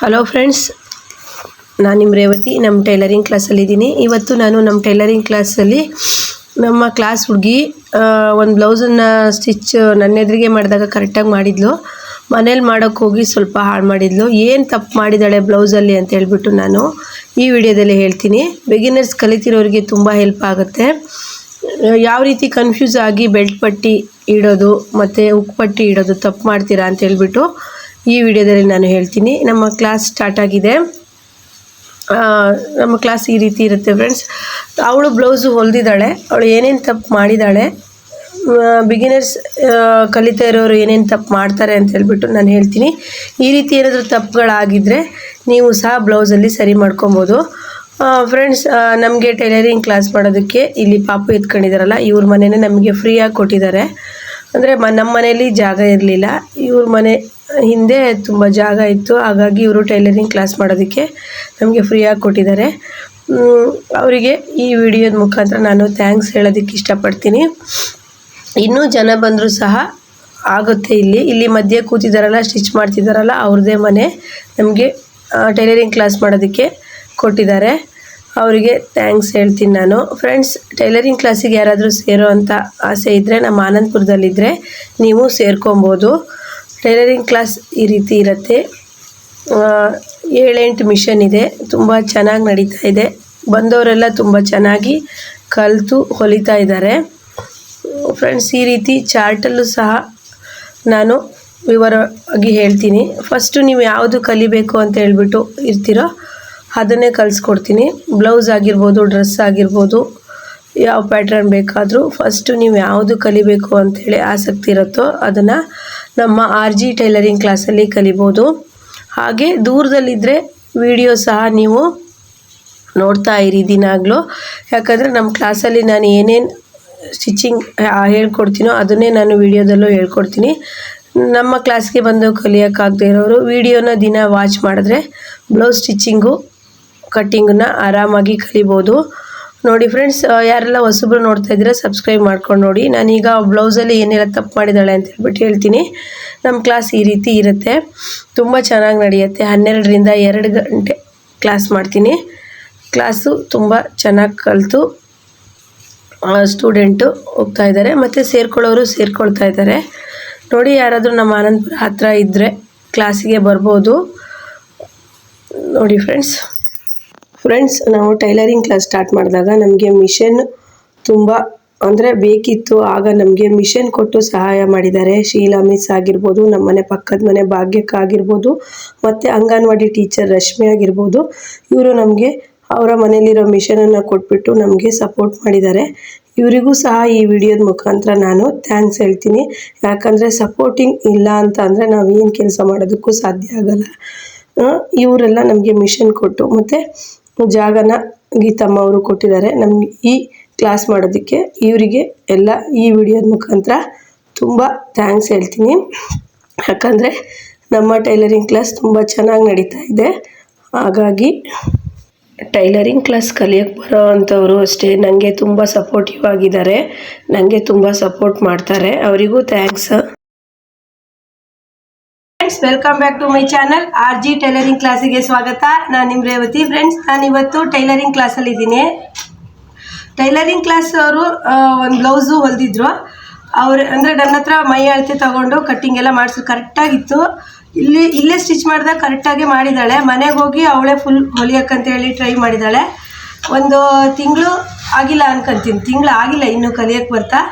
Hello friends ನಾನು ನಿಮ್ಮ ರೇವತಿ ನಮ್ಮ ಟೈಲರಿಂಗ್ ಕ್ಲಾಸಲ್ಲಿದ್ದೀನಿ ಇವತ್ತು ನಾನು ನಮ್ಮ ಟೈಲರಿಂಗ್ ಕ್ಲಾಸಲ್ಲಿ ನಮ್ಮ ಕ್ಲಾಸ್ ಹುಡುಗಿ ಒಂದು ಬ್ಲೌಸನ್ನು ಸ್ಟಿಚ್ ನನ್ನ ಎದುರಿಗೆ ಮಾಡಿದಾಗ ಕರೆಕ್ಟಾಗಿ ಮಾಡಿದ್ಲು. ಮನೇಲಿ ಮಾಡೋಕ್ಕೆ ಹೋಗಿ ಸ್ವಲ್ಪ ಹಾಳು ಮಾಡಿದ್ಲು. ಏನು ತಪ್ಪು ಮಾಡಿದ್ದಾಳೆ ಬ್ಲೌಸಲ್ಲಿ ಅಂತ ಹೇಳ್ಬಿಟ್ಟು ನಾನು ಈ ವಿಡಿಯೋದಲ್ಲಿ ಹೇಳ್ತೀನಿ. ಬಿಗಿನರ್ಸ್ ಕಲಿತಿರೋರಿಗೆ ತುಂಬ ಹೆಲ್ಪ್ ಆಗುತ್ತೆ. ಯಾವ ರೀತಿ ಕನ್ಫ್ಯೂಸ್ ಆಗಿ ಬೆಲ್ಟ್ ಪಟ್ಟಿ ಇಡೋದು ಮತ್ತು ಉಕ್ಕು ಪಟ್ಟಿ ಇಡೋದು ತಪ್ಪು ಮಾಡ್ತೀರಾ ಅಂತ ಹೇಳ್ಬಿಟ್ಟು ಈ ವಿಡಿಯೋದಲ್ಲಿ ನಾನು ಹೇಳ್ತೀನಿ. ನಮ್ಮ ಕ್ಲಾಸ್ ಸ್ಟಾರ್ಟ್ ಆಗಿದೆ. ನಮ್ಮ ಕ್ಲಾಸ್ ಈ ರೀತಿ ಇರುತ್ತೆ ಫ್ರೆಂಡ್ಸ್ ಅವಳು ಬ್ಲೌಸು ಹೊಲ್ದಿದ್ದಾಳೆ. ಅವಳು ಏನೇನು ತಪ್ಪು ಮಾಡಿದ್ದಾಳೆ. ಬಿಗಿನರ್ಸ್ ಕಲಿತಾ ಇರೋರು ಏನೇನು ತಪ್ಪು ಮಾಡ್ತಾರೆ ಅಂತ ಹೇಳ್ಬಿಟ್ಟು ನಾನು ಹೇಳ್ತೀನಿ. ಈ ರೀತಿ ಏನಾದರೂ ತಪ್ಪುಗಳಾಗಿದ್ದರೆ ನೀವು ಸಹ ಬ್ಲೌಸಲ್ಲಿ ಸರಿ ಮಾಡ್ಕೊಬೋದು. ಫ್ರೆಂಡ್ಸ್ ನಮಗೆ ಟೈಲರಿಂಗ್ ಕ್ಲಾಸ್ ಮಾಡೋದಕ್ಕೆ ಇಲ್ಲಿ ಪಾಪು ಎತ್ಕೊಂಡಿದ್ದಾರಲ್ಲ, ಇವ್ರ ಮನೇನೆ ನಮಗೆ ಫ್ರೀಯಾಗಿ ಕೊಟ್ಟಿದ್ದಾರೆ. ಅಂದರೆ ಮ ನಮ್ಮ ಮನೇಲಿ ಜಾಗ ಇರಲಿಲ್ಲ. ಇವ್ರ ಮನೆ ಹಿಂದೆ ತುಂಬ ಜಾಗ ಇತ್ತು. ಹಾಗಾಗಿ ಇವರು ಟೈಲರಿಂಗ್ ಕ್ಲಾಸ್ ಮಾಡೋದಕ್ಕೆ ನಮಗೆ ಫ್ರೀಯಾಗಿ ಕೊಟ್ಟಿದ್ದಾರೆ. ಅವರಿಗೆ ಈ ವಿಡಿಯೋದ ಮುಖಾಂತರ ನಾನು ಥ್ಯಾಂಕ್ಸ್ ಹೇಳೋದಕ್ಕೆ ಇಷ್ಟಪಡ್ತೀನಿ. ಇನ್ನೂ ಜನ ಬಂದರೂ ಸಹ ಆಗುತ್ತೆ ಇಲ್ಲಿ. ಇಲ್ಲಿ ಮಧ್ಯೆ ಕೂತಿದ್ದಾರಲ್ಲ, ಸ್ಟಿಚ್ ಮಾಡ್ತಿದ್ದಾರಲ್ಲ ಅವ್ರದ್ದೇ ಮನೆ ನಮಗೆ ಟೈಲರಿಂಗ್ ಕ್ಲಾಸ್ ಮಾಡೋದಕ್ಕೆ ಕೊಟ್ಟಿದ್ದಾರೆ. ಅವರಿಗೆ ಥ್ಯಾಂಕ್ಸ್ ಹೇಳ್ತೀನಿ ನಾನು. ಫ್ರೆಂಡ್ಸ್, ಟೈಲರಿಂಗ್ ಕ್ಲಾಸಿಗೆ ಯಾರಾದರೂ ಸೇರೋ ಅಂತ ಆಸೆ ಇದ್ದರೆ ನಮ್ಮ ಆನಂದಪುರದಲ್ಲಿದ್ದರೆ ನೀವು ಸೇರ್ಕೊಬೋದು. ಟೈಲರಿಂಗ್ ಕ್ಲಾಸ್ ಈ ರೀತಿ ಇರುತ್ತೆ. ಏಳೆಂಟು ಮಿಷನ್ ಇದೆ. ತುಂಬ ಚೆನ್ನಾಗಿ ನಡೀತಾ ಇದೆ. ಬಂದವರೆಲ್ಲ ತುಂಬ ಚೆನ್ನಾಗಿ ಕಲಿತು ಹೊಲಿತಾ ಇದ್ದಾರೆ. ಫ್ರೆಂಡ್ಸ್, ಈ ರೀತಿ ಚಾರ್ಟಲ್ಲೂ ಸಹ ನಾನು ವಿವರವಾಗಿ ಹೇಳ್ತೀನಿ. ಫಸ್ಟು ನೀವು ಯಾವುದು ಕಲಿಬೇಕು ಅಂತ ಹೇಳ್ಬಿಟ್ಟು ಇರ್ತೀರೋ ಅದನ್ನೇ ಕಲಿಸ್ಕೊಡ್ತೀನಿ. ಬ್ಲೌಸ್ ಆಗಿರ್ಬೋದು, ಡ್ರೆಸ್ ಆಗಿರ್ಬೋದು, ಯಾವ ಪ್ಯಾಟ್ರನ್ ಬೇಕಾದರೂ ಫಸ್ಟು ನೀವು ಯಾವುದು ಕಲಿಬೇಕು ಅಂಥೇಳಿ ಆಸಕ್ತಿ ಇರುತ್ತೋ ಅದನ್ನು ನಮ್ಮ ಆರ್ ಜಿ ಟೈಲರಿಂಗ್ ಕ್ಲಾಸಲ್ಲಿ ಕಲಿಬೋದು. ಹಾಗೆ ದೂರದಲ್ಲಿದ್ದರೆ ವಿಡಿಯೋ ಸಹ ನೀವು ನೋಡ್ತಾ ಇರಿ ದಿನಾಗಲೂ. ಯಾಕಂದರೆ ನಮ್ಮ ಕ್ಲಾಸಲ್ಲಿ ನಾನು ಏನೇನು ಸ್ಟಿಚಿಂಗ್ ಹೇಳ್ಕೊಡ್ತೀನೋ ಅದನ್ನೇ ನಾನು ವಿಡಿಯೋದಲ್ಲೂ ಹೇಳ್ಕೊಡ್ತೀನಿ. ನಮ್ಮ ಕ್ಲಾಸ್ಗೆ ಬಂದು ಕಲಿಯೋಕ್ಕಾಗದೇ ಇರೋರು ವಿಡಿಯೋನ ದಿನ ವಾಚ್ ಮಾಡಿದ್ರೆ ಬ್ಲೌಸ್ ಸ್ಟಿಚಿಂಗು, ಕಟ್ಟಿಂಗನ್ನ ಆರಾಮಾಗಿ ಕಲಿಬೋದು. ನೋಡಿ ಫ್ರೆಂಡ್ಸ್ ಯಾರೆಲ್ಲ ಹೊಸಬ್ರು ನೋಡ್ತಾ ಇದ್ದೀರಾ ಸಬ್ಸ್ಕ್ರೈಬ್ ಮಾಡ್ಕೊಂಡು ನೋಡಿ. ನಾನೀಗ ಬ್ಲೌಸಲ್ಲಿ ಏನೆಲ್ಲ ತಪ್ಪು ಮಾಡಿದ್ದಾಳೆ ಅಂತ ಹೇಳ್ಬಿಟ್ಟು ಹೇಳ್ತೀನಿ. ನಮ್ಮ ಕ್ಲಾಸ್ ಈ ರೀತಿ ಇರುತ್ತೆ. ತುಂಬ ಚೆನ್ನಾಗಿ ನಡೆಯುತ್ತೆ. ಹನ್ನೆರಡರಿಂದ ಎರಡು ಗಂಟೆ ಕ್ಲಾಸ್ ಮಾಡ್ತೀನಿ. ಕ್ಲಾಸು ತುಂಬ ಚೆನ್ನಾಗಿ ಕಲಿತು ಸ್ಟೂಡೆಂಟು ಹೋಗ್ತಾ ಇದ್ದಾರೆ. ಮತ್ತು ಸೇರ್ಕೊಳ್ಳೋರು ಸೇರ್ಕೊಳ್ತಾ ಇದ್ದಾರೆ. ನೋಡಿ, ಯಾರಾದರೂ ನಮ್ಮ ಆನಂದಪುರ ಹತ್ರ ಇದ್ದರೆ ಕ್ಲಾಸಿಗೆ ಬರ್ಬೋದು. ನೋಡಿ ಫ್ರೆಂಡ್ಸ್ ಫ್ರೆಂಡ್ಸ್ ನಾವು ಟೈಲರಿಂಗ್ ಕ್ಲಾಸ್ ಸ್ಟಾರ್ಟ್ ಮಾಡಿದಾಗ ನಮಗೆ ಮಿಷನ್ ತುಂಬ, ಅಂದರೆ ಬೇಕಿತ್ತು. ಆಗ ನಮಗೆ ಮಿಷನ್ ಕೊಟ್ಟು ಸಹಾಯ ಮಾಡಿದ್ದಾರೆ. ಶೀಲಾ ಮಿಸ್ ಆಗಿರ್ಬೋದು ನಮ್ಮನೆ ಪಕ್ಕದ ಮನೆ ಭಾಗ್ಯಕ್ಕ ಆಗಿರ್ಬೋದು, ಮತ್ತು ಅಂಗನವಾಡಿ ಟೀಚರ್ ರಶ್ಮಿ ಆಗಿರ್ಬೋದು. ಇವರು ನಮಗೆ ಅವರ ಮನೇಲಿರೋ ಮಿಷನನ್ನು ಕೊಟ್ಬಿಟ್ಟು ನಮಗೆ ಸಪೋರ್ಟ್ ಮಾಡಿದ್ದಾರೆ. ಇವರಿಗೂ ಸಹ ಈ ವಿಡಿಯೋದ ಮುಖಾಂತರ ನಾನು ಥ್ಯಾಂಕ್ಸ್ ಹೇಳ್ತೀನಿ. ಯಾಕಂದರೆ ಸಪೋರ್ಟಿಂಗ್ ಇಲ್ಲ ಅಂತ ಅಂದರೆ ನಾವು ಏನು ಕೆಲಸ ಮಾಡೋದಕ್ಕೂ ಸಾಧ್ಯ ಆಗಲ್ಲ. ಇವರೆಲ್ಲ ನಮಗೆ ಮಿಷನ್ ಕೊಟ್ಟು, ಮತ್ತು ಜಾಗನ ಗೀತಮ್ಮ ಅವರು ಕೊಟ್ಟಿದ್ದಾರೆ. ನಮ್ಗೆ ಈ ಕ್ಲಾಸ್ ಮಾಡೋದಕ್ಕೆ ಇವರಿಗೆ ಎಲ್ಲ ಈ ವಿಡಿಯೋದ ಮುಖಾಂತರ ತುಂಬ ಥ್ಯಾಂಕ್ಸ್ ಹೇಳ್ತೀನಿ. ಯಾಕಂದರೆ ನಮ್ಮ ಟೈಲರಿಂಗ್ ಕ್ಲಾಸ್ ತುಂಬ ಚೆನ್ನಾಗಿ ನಡೀತಾ ಇದೆ. ಹಾಗಾಗಿ ಟೈಲರಿಂಗ್ ಕ್ಲಾಸ್ ಕಲಿಯೋಕ್ಕೆ ಬರೋ ಅಂಥವರು ಅಷ್ಟೇ. ನನಗೆ ತುಂಬ ಸಪೋರ್ಟಿವ್ ಆಗಿದ್ದಾರೆ. ನನಗೆ ತುಂಬ ಸಪೋರ್ಟ್ ಮಾಡ್ತಾರೆ. ಅವರಿಗೂ thanks. Friends welcome back to my channel R G tailoring ಕ್ಲಾಸಿಗೆ ಸ್ವಾಗತ. ನಾನು ನಿಮ್ಮ ರೇವತಿ ಫ್ರೆಂಡ್ಸ್ ನಾನು ಇವತ್ತು ಟೈಲರಿಂಗ್ ಕ್ಲಾಸಲ್ಲಿ ಇದ್ದೀನಿ. ಟೈಲರಿಂಗ್ ಕ್ಲಾಸ್ ಅವರು ಒಂದು ಬ್ಲೌಸು ಹೊಲ್ದಿದ್ರು. ಅವ್ರು, ಅಂದರೆ ನನ್ನ ಹತ್ರ ಮೈ ಅಳತೆ ತಗೊಂಡು ಕಟ್ಟಿಂಗ್ ಎಲ್ಲ ಮಾಡಿಸಿ ಕರೆಕ್ಟಾಗಿತ್ತು ಇಲ್ಲಿ, ಇಲ್ಲೇ ಸ್ಟಿಚ್ ಮಾಡಿದಾಗ ಕರೆಕ್ಟಾಗಿ ಮಾಡಿದ್ದಾಳೆ ಮನೆಗೆ ಹೋಗಿ ಅವಳೇ ಫುಲ್ ಹೊಲಿಯೋಕ್ಕಂತ ಹೇಳಿ ಟ್ರೈ ಮಾಡಿದ್ದಾಳೆ ಒಂದು ತಿಂಗಳು ಆಗಿಲ್ಲ ಅನ್ಕೊಂತೀನಿ. ತಿಂಗಳು ಆಗಿಲ್ಲ, ಇನ್ನೂ ಕಲಿಯೋಕ್ಕೆ ಬರ್ತಾ.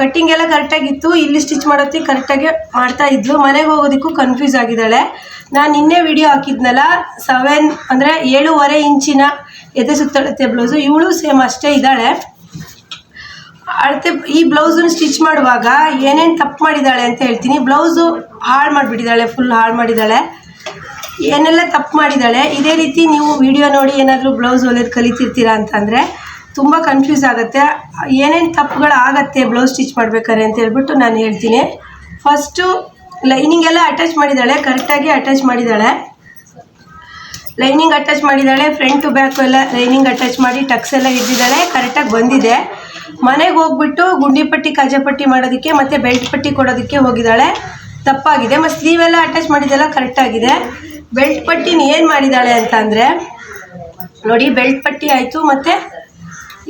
ಕಟ್ಟಿಂಗ್ ಎಲ್ಲ ಕರೆಕ್ಟಾಗಿತ್ತು ಇಲ್ಲಿ ಸ್ಟಿಚ್ ಮಾಡೋತ್ತಿಗೆ ಕರೆಕ್ಟಾಗಿ ಮಾಡ್ತಾ ಇದ್ಲು. ಮನೆಗೆ ಹೋಗೋದಕ್ಕೂ ಕನ್ಫ್ಯೂಸ್ ಆಗಿದ್ದಾಳೆ. ನಾನು ನಿನ್ನೆ ವಿಡಿಯೋ ಹಾಕಿದ್ನಲ್ಲ ಸೆವೆನ್ ಅಂದರೆ ಏಳೂವರೆ ಇಂಚಿನ ಎದೆ ಸುತ್ತಳತೆ ಬ್ಲೌಸು ಇವಳು ಸೇಮ್ ಅಷ್ಟೇ ಇದ್ದಾಳೆ. ಅಳತೆ, ಈ ಬ್ಲೌಸನ್ನು ಸ್ಟಿಚ್ ಮಾಡುವಾಗ ಏನೇನು ತಪ್ಪು ಮಾಡಿದ್ದಾಳೆ ಅಂತ ಹೇಳ್ತೀನಿ. ಬ್ಲೌಸು ಹಾಳು ಮಾಡಿಬಿಟ್ಟಿದ್ದಾಳೆ ಫುಲ್ ಹಾಳು ಮಾಡಿದ್ದಾಳೆ. ಏನೆಲ್ಲ ತಪ್ಪು ಮಾಡಿದ್ದಾಳೆ? ಇದೇ ರೀತಿ ನೀವು ವಿಡಿಯೋ ನೋಡಿ ಏನಾದರೂ ಬ್ಲೌಸ್ ಹೊಲಿಯೋದು ಕಲಿತಿರ್ತೀರಾ ಅಂತಂದರೆ ತುಂಬ ಕನ್ಫ್ಯೂಸ್ ಆಗುತ್ತೆ. ಏನೇನು ತಪ್ಪುಗಳು ಆಗತ್ತೆ ಬ್ಲೌಸ್ ಸ್ಟಿಚ್ ಮಾಡ್ಬೇಕಾದ್ರೆ ಅಂತ ಹೇಳ್ಬಿಟ್ಟು ನಾನು ಹೇಳ್ತೀನಿ. ಫಸ್ಟು ಲೈನಿಂಗ್ ಎಲ್ಲ ಅಟ್ಯಾಚ್ ಮಾಡಿದ್ದಾಳೆ ಕರೆಕ್ಟಾಗಿ ಅಟ್ಯಾಚ್ ಮಾಡಿದ್ದಾಳೆ. ಲೈನಿಂಗ್ ಅಟ್ಯಾಚ್ ಮಾಡಿದ್ದಾಳೆ ಫ್ರಂಟ್ ಟು ಬ್ಯಾಕು ಎಲ್ಲ ಲೈನಿಂಗ್ ಅಟ್ಯಾಚ್ ಮಾಡಿ ಟಕ್ಸ್ ಎಲ್ಲ ಹಿಡಿದಿದ್ದಾಳೆ ಕರೆಕ್ಟಾಗಿ ಬಂದಿದೆ. ಮನೆಗೆ ಹೋಗ್ಬಿಟ್ಟು ಗುಂಡಿ ಪಟ್ಟಿ ಕಜಪಟ್ಟಿ ಮಾಡೋದಕ್ಕೆ ಮತ್ತು ಬೆಲ್ಟ್ ಪಟ್ಟಿ ಕೊಡೋದಕ್ಕೆ ಹೋಗಿದ್ದಾಳೆ. ತಪ್ಪಾಗಿದೆ. ಮತ್ತು ಸ್ಲೀವ್ ಎಲ್ಲ ಅಟ್ಯಾಚ್ ಮಾಡಿದ್ದೆಲ್ಲ ಕರೆಕ್ಟಾಗಿದೆ ಬೆಲ್ಟ್ ಪಟ್ಟಿನ ಏನು ಮಾಡಿದ್ದಾಳೆ ಅಂತ ನೋಡಿ ಬೆಲ್ಟ್ ಪಟ್ಟಿ ಆಯಿತು, ಮತ್ತು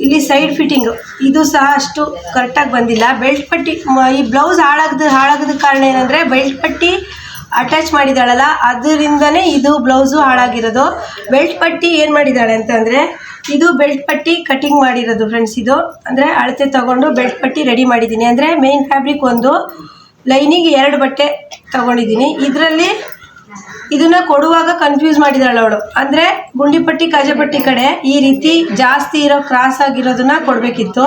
ಇಲ್ಲಿ ಸೈಡ್ ಫಿಟ್ಟಿಂಗು. ಇದು ಸಹ ಅಷ್ಟು ಕರೆಕ್ಟಾಗಿ ಬಂದಿಲ್ಲ. ಬೆಲ್ಟ್ ಪಟ್ಟಿ ಈ ಬ್ಲೌಸ್ ಹಾಳಾಗದ ಹಾಳಾಗದ ಕಾರಣ ಏನಂದರೆ ಬೆಲ್ಟ್ ಪಟ್ಟಿ ಅಟ್ಯಾಚ್ ಮಾಡಿದ್ದಾಳಲ್ಲ, ಅದರಿಂದನೇ ಇದು ಬ್ಲೌಸು ಹಾಳಾಗಿರೋದು. ಬೆಲ್ಟ್ ಪಟ್ಟಿ ಏನು ಮಾಡಿದ್ದಾಳೆ ಅಂತಂದರೆ ಇದು ಬೆಲ್ಟ್ ಪಟ್ಟಿ ಕಟಿಂಗ್ ಮಾಡಿರೋದು ಫ್ರೆಂಡ್ಸ್ ಇದು. ಅಂದರೆ ಅಳತೆ ತಗೊಂಡು ಬೆಲ್ಟ್ ಪಟ್ಟಿ ರೆಡಿ ಮಾಡಿದ್ದೀನಿ. ಅಂದರೆ ಮೇನ್ ಫ್ಯಾಬ್ರಿಕ್ ಒಂದು ಲೈನಿಗೆ ಎರಡು ಬಟ್ಟೆ ತಗೊಂಡಿದ್ದೀನಿ. ಇದರಲ್ಲಿ ಇದನ್ನ ಕೊಡುವಾಗ ಕನ್ಫ್ಯೂಸ್ ಮಾಡಿದಾಳೆ ಅವಳು. ಅಂದ್ರೆ ಗುಂಡಿಪಟ್ಟಿ, ಕಾಜಪಟ್ಟಿ ಕಡೆ ಈ ರೀತಿ ಜಾಸ್ತಿ ಇರೋ ಕ್ರಾಸ್ ಆಗಿರೋದನ್ನ ಕೊಡ್ಬೇಕಿತ್ತು.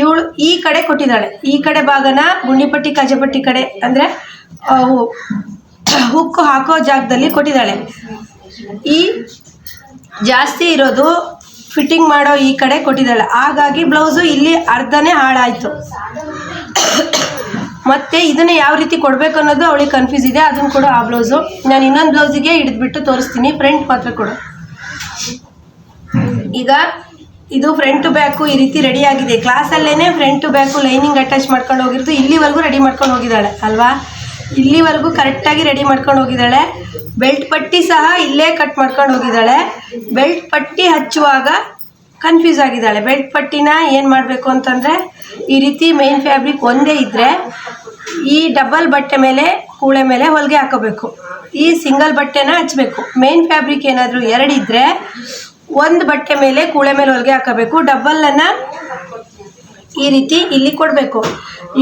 ಇವಳು ಈ ಕಡೆ ಕೊಟ್ಟಿದ್ದಾಳೆ. ಈ ಕಡೆ ಭಾಗನ ಗುಂಡಿಪಟ್ಟಿ, ಕಾಜಪಟ್ಟಿ ಕಡೆ ಅಂದ್ರೆ ಹುಕ್ಕು ಹಾಕೋ ಜಾಗದಲ್ಲಿ ಕೊಟ್ಟಿದ್ದಾಳೆ. ಈ ಜಾಸ್ತಿ ಇರೋದು ಫಿಟ್ಟಿಂಗ್ ಮಾಡೋ ಈ ಕಡೆ ಕೊಟ್ಟಿದ್ದಾಳೆ. ಹಾಗಾಗಿ ಬ್ಲೌಸು ಇಲ್ಲಿ ಅರ್ಧನೇ ಹಾಳಾಯಿತು. ಮತ್ತೆ ಇದನ್ನ ಯಾವ ರೀತಿ ಕೊಡಬೇಕು ಅನ್ನೋದು ಅವಳಿಗೆ ಕನ್ಫ್ಯೂಸ್ ಇದೆ. ಅದನ್ನು ಕೊಡು ಆ ಬ್ಲೌಸು ನಾನು ಇನ್ನೊಂದು ಬ್ಲೌಸಿಗೆ ಹಿಡಿದ್ಬಿಟ್ಟು ತೋರಿಸ್ತೀನಿ. ಫ್ರಂಟ್ ಮಾತ್ರ ಕೊಡು. ಈಗ ಇದು ಫ್ರಂಟ್ ಟು ಬ್ಯಾಕು ಈ ರೀತಿ ರೆಡಿ ಆಗಿದೆ. ಕ್ಲಾಸಲ್ಲೇ front to back lining attach ಮಾಡ್ಕೊಂಡು ಹೋಗಿರ್ತು ಇಲ್ಲಿವರೆಗೂ ರೆಡಿ ಮಾಡ್ಕೊಂಡು ಹೋಗಿದ್ದಾಳೆ, ಅಲ್ವಾ? ಇಲ್ಲಿವರೆಗೂ ಕರೆಕ್ಟಾಗಿ ರೆಡಿ ಮಾಡ್ಕೊಂಡು ಹೋಗಿದ್ದಾಳೆ. ಬೆಲ್ಟ್ ಪಟ್ಟಿ ಸಹ ಇಲ್ಲೇ ಕಟ್ ಮಾಡ್ಕೊಂಡು ಹೋಗಿದ್ದಾಳೆ. ಬೆಲ್ಟ್ ಪಟ್ಟಿ ಹಚ್ಚುವಾಗ ಕನ್ಫ್ಯೂಸ್ ಆಗಿದ್ದಾಳೆ. ಬೆಲ್ಟ್ ಪಟ್ಟಿನ ಏನು ಮಾಡಬೇಕು ಅಂತಂದರೆ, ಈ ರೀತಿ ಮೈನ್ ಫ್ಯಾಬ್ರಿಕ್ ಒಂದೇ ಇದ್ದರೆ ಈ ಡಬಲ್ ಬಟ್ಟೆ ಮೇಲೆ, ಕೂಳೆ ಮೇಲೆ ಹೊಲಿಗೆ ಹಾಕೋಬೇಕು. ಈ ಸಿಂಗಲ್ ಬಟ್ಟೆನ ಹಚ್ಚಬೇಕು ಮೇನ್ ಫ್ಯಾಬ್ರಿಕ್ ಏನಾದರೂ ಎರಡಿದ್ರೆ ಒಂದು ಬಟ್ಟೆ ಮೇಲೆ, ಕೂಳೆ ಮೇಲೆ ಹೊಲಿಗೆ ಹಾಕೋಬೇಕು. ಡಬ್ಬಲನ್ನು ಈ ರೀತಿ ಇಲ್ಲಿ ಕೊಡಬೇಕು.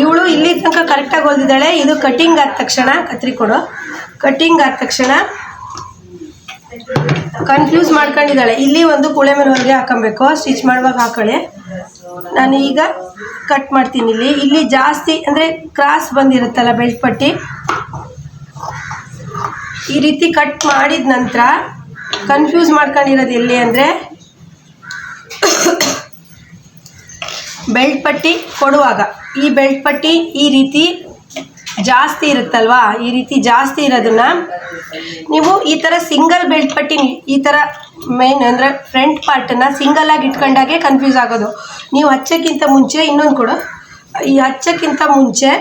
ಇವಳು ಇಲ್ಲಿ ತನಕ ಕರೆಕ್ಟಾಗಿ ಹೊಲ್ದಿದ್ದಾಳೆ. ಇದು ಕಟಿಂಗ್ ಆದ ತಕ್ಷಣ, ಕತ್ರಿ ಕೊಡು. ಕಟಿಂಗ್ ಆದ ತಕ್ಷಣ ಕನ್ಫ್ಯೂಸ್ ಮಾಡ್ಕೊಂಡಿದ್ದಾಳೆ. ಇಲ್ಲಿ ಒಂದು ಕುಳೆ ಮೇಲೆ ಹೊರಗೆ ಹಾಕೊಬೇಕು. ಸ್ಟಿಚ್ ಮಾಡುವಾಗ ಹಾಕೊಳ್ಳಿ ನಾನು ಈಗ ಕಟ್ ಮಾಡ್ತೀನಿ ಇಲ್ಲಿ. ಇಲ್ಲಿ ಜಾಸ್ತಿ, ಅಂದರೆ ಕ್ರಾಸ್ ಬಂದಿರುತ್ತಲ್ಲ ಬೆಲ್ಟ್ ಪಟ್ಟಿ? ಈ ರೀತಿ ಕಟ್ ಮಾಡಿದ ನಂತರ ಕನ್ಫ್ಯೂಸ್ ಮಾಡ್ಕೊಂಡಿರೋದು ಎಲ್ಲಿ ಅಂದರೆ ಬೆಲ್ಟ್ ಪಟ್ಟಿ ಕೊಡುವಾಗ. ಈ ಬೆಲ್ಟ್ ಪಟ್ಟಿ ಈ ರೀತಿ ಜಾಸ್ತಿ ಇರುತ್ತಲ್ವಾ? ಈ ರೀತಿ ಜಾಸ್ತಿ ಇರೋದನ್ನ ನೀವು ಈ ಥರ ಸಿಂಗಲ್ ಬೆಲ್ಟ್ ಪಟ್ಟಿ, ಈ ಥರ ಮೇನ್ ಅಂದರೆ ಫ್ರಂಟ್ ಪಾರ್ಟನ್ನು ಸಿಂಗಲ್ ಆಗಿ ಇಟ್ಕೊಂಡಾಗೆ ಕನ್ಫ್ಯೂಸ್ ಆಗೋದು. ನೀವು ಹಚ್ಚೋಕ್ಕಿಂತ ಮುಂಚೆ ಇನ್ನೊಂದು ಕೊಡು. ಈ ಹಚ್ಚೋಕ್ಕಿಂತ ಮುಂಚೆ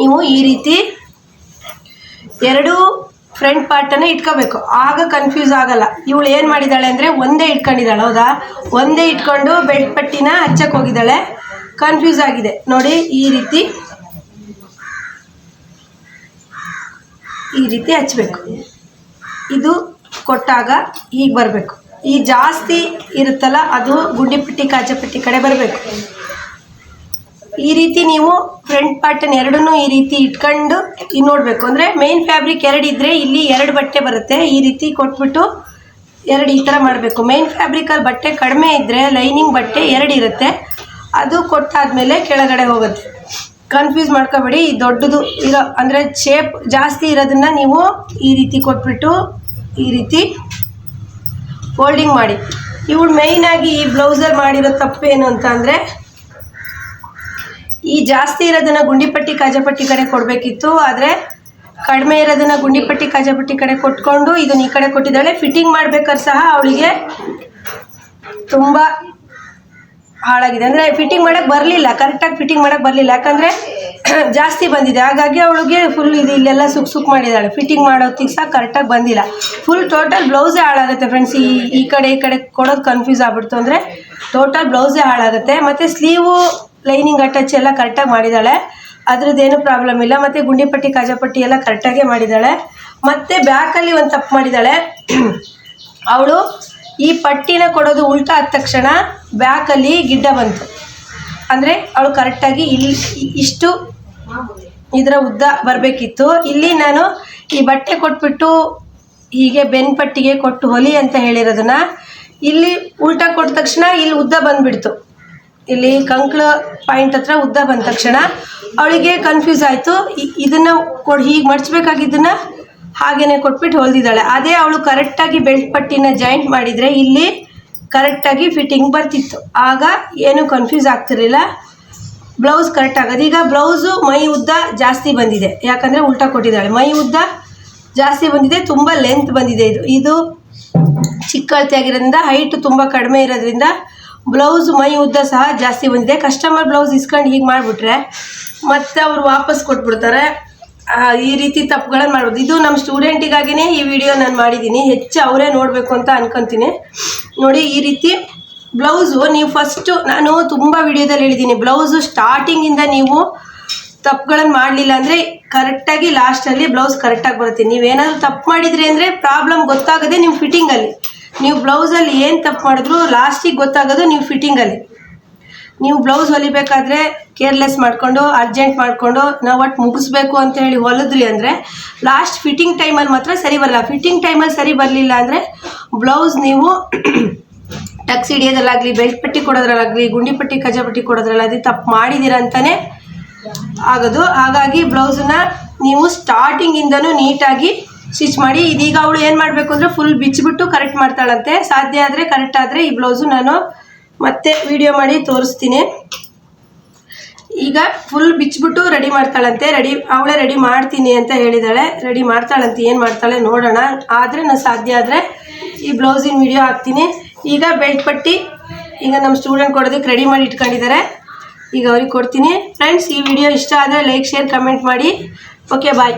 ನೀವು ಈ ರೀತಿ ಎರಡು ಫ್ರಂಟ್ ಪಾರ್ಟನ್ನು ಇಟ್ಕೋಬೇಕು. ಆಗ ಕನ್ಫ್ಯೂಸ್ ಆಗಲ್ಲ. ಇವಳು ಏನು ಮಾಡಿದ್ದಾಳೆ ಅಂದರೆ ಒಂದೇ ಇಟ್ಕೊಂಡಿದ್ದಾಳೆ, ಹೌದಾ? ಒಂದೇ ಇಟ್ಕೊಂಡು ಬೆಲ್ಟ್ ಪಟ್ಟಿನ ಹಚ್ಚಕ್ಕೆ ಹೋಗಿದ್ದಾಳೆ. ಕನ್ಫ್ಯೂಸ್ ಆಗಿದೆ. ನೋಡಿ, ಈ ರೀತಿ ಈ ರೀತಿ ಹಚ್ಚಬೇಕು ಇದು ಕೊಟ್ಟಾಗ ಹೀಗೆ ಬರಬೇಕು. ಈ ಜಾಸ್ತಿ ಇರುತ್ತಲ್ಲ ಅದು ಗುಂಡಿಪಟ್ಟಿ ಕಾಜಪಟ್ಟಿ ಕಡೆ ಬರಬೇಕು. ಈ ರೀತಿ ನೀವು ಫ್ರಂಟ್ ಪಾರ್ಟನ್ ಎರಡನ್ನೂ ಈ ರೀತಿ ಇಟ್ಕೊಂಡು ನೋಡಬೇಕು. ಅಂದರೆ ಮೇನ್ ಫ್ಯಾಬ್ರಿಕ್ ಎರಡು ಇದ್ದರೆ ಇಲ್ಲಿ ಎರಡು ಬಟ್ಟೆ ಬರುತ್ತೆ. ಈ ರೀತಿ ಕೊಟ್ಬಿಟ್ಟು ಎರಡು ಈ ಥರ ಮಾಡಬೇಕು. ಮೇನ್ ಫ್ಯಾಬ್ರಿಕಲ್ಲಿ ಬಟ್ಟೆ ಕಡಿಮೆ ಇದ್ದರೆ ಲೈನಿಂಗ್ ಬಟ್ಟೆ ಎರಡು ಇರುತ್ತೆ. ಅದು ಕೊಟ್ಟಾದಮೇಲೆ ಕೆಳಗಡೆ ಹೋಗುತ್ತೆ. ಕನ್ಫ್ಯೂಸ್ ಮಾಡ್ಕೋಬೇಡಿ. ಈ ದೊಡ್ಡದು ಇರೋ, ಅಂದರೆ ಶೇಪ್ ಜಾಸ್ತಿ ಇರೋದನ್ನು ನೀವು ಈ ರೀತಿ ಕೊಟ್ಬಿಟ್ಟು ಈ ರೀತಿ ಫೋಲ್ಡಿಂಗ್ ಮಾಡಿ. ಇವಳು ಮೇಯ್ನಾಗಿ ಈ ಬ್ಲೌಸಲ್ಲಿ ಮಾಡಿರೋ ತಪ್ಪೇನು ಅಂತ ಅಂದರೆ, ಈ ಜಾಸ್ತಿ ಇರೋದನ್ನು ಗುಂಡಿಪಟ್ಟಿ, ಕಾಜಪಟ್ಟಿ ಕಡೆ ಕೊಡಬೇಕಿತ್ತು. ಆದರೆ ಕಡಿಮೆ ಇರೋದನ್ನು ಗುಂಡಿಪಟ್ಟಿ, ಕಾಜಪಟ್ಟಿ ಕಡೆ ಕೊಟ್ಕೊಂಡು ಇದನ್ನು ಈ ಕಡೆ ಕೊಟ್ಟಿದ್ದಾಳೆ. ಫಿಟ್ಟಿಂಗ್ ಮಾಡ್ಬೇಕಾದ್ರೆ ಸಹ ಅವಳಿಗೆ ತುಂಬ ಹಾಳಾಗಿದೆ. ಅಂದರೆ ಫಿಟ್ಟಿಂಗ್ ಮಾಡೋಕ್ಕೆ ಬರಲಿಲ್ಲ ಕರೆಕ್ಟಾಗಿ ಫಿಟ್ಟಿಂಗ್ ಮಾಡೋಕ್ಕೆ ಬರಲಿಲ್ಲ. ಯಾಕಂದರೆ ಜಾಸ್ತಿ ಬಂದಿದೆ. ಹಾಗಾಗಿ ಅವಳಿಗೆ ಫುಲ್ ಇದು ಇಲ್ಲೆಲ್ಲ ಸುಕ್ ಸುಕ್ ಮಾಡಿದ್ದಾಳೆ. ಫಿಟ್ಟಿಂಗ್ ಮಾಡೋತ್ತಿಗೆ ಸಹ ಕರೆಕ್ಟಾಗಿ ಬಂದಿಲ್ಲ. ಫುಲ್ ಟೋಟಲ್ ಬ್ಲೌಸೇ ಹಾಳಾಗುತ್ತೆ ಫ್ರೆಂಡ್ಸ್ ಈ ಈ ಕಡೆ ಈ ಕಡೆ ಕೊಡೋದು ಕನ್ಫ್ಯೂಸ್ ಆಗ್ಬಿಡ್ತು. ಅಂದರೆ ಟೋಟಲ್ ಬ್ಲೌಸೇ ಹಾಳಾಗುತ್ತೆ. ಮತ್ತು ಸ್ಲೀವು ಲೈನಿಂಗ್ ಅಟ್ಯಾಚ್ ಎಲ್ಲ ಕರೆಕ್ಟಾಗಿ ಮಾಡಿದ್ದಾಳೆ. ಅದ್ರದ್ದೇನು ಪ್ರಾಬ್ಲಮ್ ಇಲ್ಲ. ಮತ್ತು ಗುಂಡಿಪಟ್ಟಿ, ಕಾಜಪಟ್ಟಿ ಎಲ್ಲ ಕರೆಕ್ಟಾಗೇ ಮಾಡಿದ್ದಾಳೆ. ಮತ್ತು ಬ್ಯಾಕಲ್ಲಿ ಒಂದು ತಪ್ಪು ಮಾಡಿದ್ದಾಳೆ. ಅವಳು ಈ ಪಟ್ಟಿನ ಕೊಡೋದು ಉಲ್ಟಾ ಆದ ತಕ್ಷಣ ಬ್ಯಾಕಲ್ಲಿ ಗಿಡ್ಡ ಬಂತು. ಅಂದರೆ ಅವಳು ಕರೆಕ್ಟಾಗಿ ಇಲ್ಲಿ ಇಷ್ಟು ಇದರ ಉದ್ದ ಬರಬೇಕಿತ್ತು. ಇಲ್ಲಿ ನಾನು ಈ ಬಟ್ಟೆ ಕೊಟ್ಬಿಟ್ಟು ಹೀಗೆ ಬೆನ್ ಪಟ್ಟಿಗೆ ಕೊಟ್ಟು ಹೊಲಿ ಅಂತ ಹೇಳಿರೋದನ್ನ ಇಲ್ಲಿ ಉಲ್ಟಾ ಕೊಟ್ಟ ತಕ್ಷಣ ಇಲ್ಲಿ ಉದ್ದ ಬಂದುಬಿಡ್ತು. ಇಲ್ಲಿ ಕಂಕ್ಳ ಪಾಯಿಂಟ್ ಹತ್ರ ಉದ್ದ ಬಂದ ತಕ್ಷಣ ಅವಳಿಗೆ ಕನ್ಫ್ಯೂಸ್ ಆಯಿತು. ಇದನ್ನು ಕೊಡ್, ಹೀಗೆ ಮಡ್ಚಬೇಕಾಗಿದ್ದನ್ನ ಹಾಗೇನೆ ಕೊಟ್ಬಿಟ್ಟು ಹೊಲ್ದಿದ್ದಾಳೆ. ಅದೇ ಅವಳು ಕರೆಕ್ಟಾಗಿ ಬೆಲ್ಟ್ ಪಟ್ಟಿನ ಜಾಯಿಂಟ್ ಮಾಡಿದರೆ ಇಲ್ಲಿ ಕರೆಕ್ಟಾಗಿ ಫಿಟ್ಟಿಂಗ್ ಬರ್ತಿತ್ತು. ಆಗ ಏನು ಕನ್ಫ್ಯೂಸ್ ಆಗ್ತಿರಲಿಲ್ಲ. ಬ್ಲೌಸ್ ಕರೆಕ್ಟ್ ಆಗೋದು. ಈಗ ಬ್ಲೌಸು ಮೈ ಉದ್ದ ಜಾಸ್ತಿ ಬಂದಿದೆ. ಯಾಕಂದರೆ ಉಲ್ಟಾ ಕೊಟ್ಟಿದ್ದಾಳೆ. ಮೈ ಉದ್ದ ಜಾಸ್ತಿ ಬಂದಿದೆ, ತುಂಬ ಲೆಂತ್ ಬಂದಿದೆ ಇದು. ಇದು ಚಿಕ್ಕ ಅಳತೆ ಹೈಟ್ ತುಂಬ ಕಡಿಮೆ ಇರೋದ್ರಿಂದ ಬ್ಲೌಸ್ ಮೈ ಉದ್ದ ಸಹ ಜಾಸ್ತಿ ಬಂದಿದೆ. ಕಸ್ಟಮರ್ ಬ್ಲೌಸ್ ಇಸ್ಕೊಂಡು ಹೀಗೆ ಮಾಡಿಬಿಟ್ರೆ ಮತ್ತೆ ಅವ್ರು ವಾಪಸ್ ಕೊಟ್ಬಿಡ್ತಾರೆ. ಈ ರೀತಿ ತಪ್ಪುಗಳನ್ನು ಮಾಡ್ಬೋದು. ಇದು ನಮ್ಮ ಸ್ಟೂಡೆಂಟಿಗಾಗಿನೇ ಈ ವಿಡಿಯೋ ನಾನು ಮಾಡಿದ್ದೀನಿ ಹೆಚ್ಚು ಅವರೇ ನೋಡಬೇಕು ಅಂತ ಅನ್ಕೊತೀನಿ. ನೋಡಿ, ಈ ರೀತಿ ಬ್ಲೌಸು ನೀವು ಫಸ್ಟು ನಾನು ತುಂಬ ವಿಡಿಯೋದಲ್ಲಿ ಹೇಳಿದ್ದೀನಿ ಬ್ಲೌಸು ಸ್ಟಾರ್ಟಿಂಗಿಂದ ನೀವು ತಪ್ಪುಗಳನ್ನು ಮಾಡಲಿಲ್ಲ ಅಂದರೆ ಕರೆಕ್ಟಾಗಿ ಲಾಸ್ಟಲ್ಲಿ ಬ್ಲೌಸ್ ಕರೆಕ್ಟಾಗಿ ಬರುತ್ತೆ. ನೀವೇನಾದರೂ ತಪ್ಪು ಮಾಡಿದ್ರಿ ಅಂದರೆ ಪ್ರಾಬ್ಲಮ್ ಗೊತ್ತಾಗೋದೇ ನಿಮ್ಮ ಫಿಟ್ಟಿಂಗಲ್ಲಿ ನೀವು ಬ್ಲೌಸಲ್ಲಿ ಏನು ತಪ್ಪು ಮಾಡಿದ್ರು ಲಾಸ್ಟಿಗೆ ಗೊತ್ತಾಗೋದು ನೀವು ಫಿಟ್ಟಿಂಗಲ್ಲಿ ನೀವು ಬ್ಲೌಸ್ ಹೊಲಿಬೇಕಾದ್ರೆ ಕೇರ್ಲೆಸ್ ಮಾಡಿಕೊಂಡು ಅರ್ಜೆಂಟ್ ಮಾಡಿಕೊಂಡು, ನಾವು ಒಟ್ಟು ಮುಗಿಸ್ಬೇಕು ಅಂತ ಹೇಳಿ ಹೊಲಿದ್ರಿ ಅಂದರೆ ಲಾಸ್ಟ್ ಫಿಟ್ಟಿಂಗ್ ಟೈಮಲ್ಲಿ ಮಾತ್ರ ಸರಿ ಬರಲ್ಲ. ಫಿಟ್ಟಿಂಗ್ ಟೈಮಲ್ಲಿ ಸರಿ ಬರಲಿಲ್ಲ ಅಂದರೆ ಬ್ಲೌಸ್ ನೀವು ಟಕ್ಸ್ ಹಿಡಿಯೋದ್ರಲ್ಲಾಗಲಿ ಬೆಲ್ಟ್ ಪಟ್ಟಿ ಕೊಡೋದ್ರಲ್ಲಾಗಲಿ, ಗುಂಡಿ ಪಟ್ಟಿ, ಕಜಾ ಪಟ್ಟಿ ಕೊಡೋದ್ರಲ್ಲಾಗಲಿ, ತಪ್ಪು ಮಾಡಿದ್ದೀರ ಅಂತಲೇ ಆಗೋದು. ಹಾಗಾಗಿ ಬ್ಲೌಸನ್ನ ನೀವು ಸ್ಟಾರ್ಟಿಂಗಿಂದನೂ ನೀಟಾಗಿ ಸ್ಟಿಚ್ ಮಾಡಿ, ಇದೀಗ ಅವಳು ಏನು ಮಾಡಬೇಕು ಅಂದರೆ ಫುಲ್ ಬಿಚ್ಚಿಬಿಟ್ಟು ಕರೆಕ್ಟ್ ಮಾಡ್ತಾಳಂತೆ. ಸಾಧ್ಯ ಆದರೆ ಕರೆಕ್ಟ್ ಆದರೆ ಈ ಬ್ಲೌಸು ನಾನು ಮತ್ತೆ ವಿಡಿಯೋ ಮಾಡಿ ತೋರಿಸ್ತೀನಿ. ಈಗ ಫುಲ್ ಬಿಚ್ಚಿಬಿಟ್ಟು ರೆಡಿ ಮಾಡ್ತಾಳಂತೆ. ರೆಡಿ ಅವಳೇ ರೆಡಿ ಮಾಡ್ತೀನಿ ಅಂತ ಹೇಳಿದಾಳೆ. ರೆಡಿ ಮಾಡ್ತಾಳಂತೆ, ಏನು ಮಾಡ್ತಾಳೆ ನೋಡೋಣ. ಆದರೆ ನಾನು ಸಾಧ್ಯ ಆದರೆ ಈ ಬ್ಲೌಸಿನ ವಿಡಿಯೋ ಹಾಕ್ತೀನಿ. ಈಗ ಬೆಲ್ಟ್ ಪಟ್ಟಿ, ಈಗ ನಮ್ಮ ಸ್ಟೂಡೆಂಟ್ ಕೊಡೋದಕ್ಕೆ ರೆಡಿ ಮಾಡಿ ಇಟ್ಕೊಂಡಿದ್ದಾರೆ ಈಗ ಅವ್ರಿಗೆ ಕೊಡ್ತೀನಿ. ಫ್ರೆಂಡ್ಸ್ ಈ ವಿಡಿಯೋ ಇಷ್ಟ ಆದರೆ ಲೈಕ್ ಶೇರ್ ಕಮೆಂಟ್ ಮಾಡಿ. Okay bye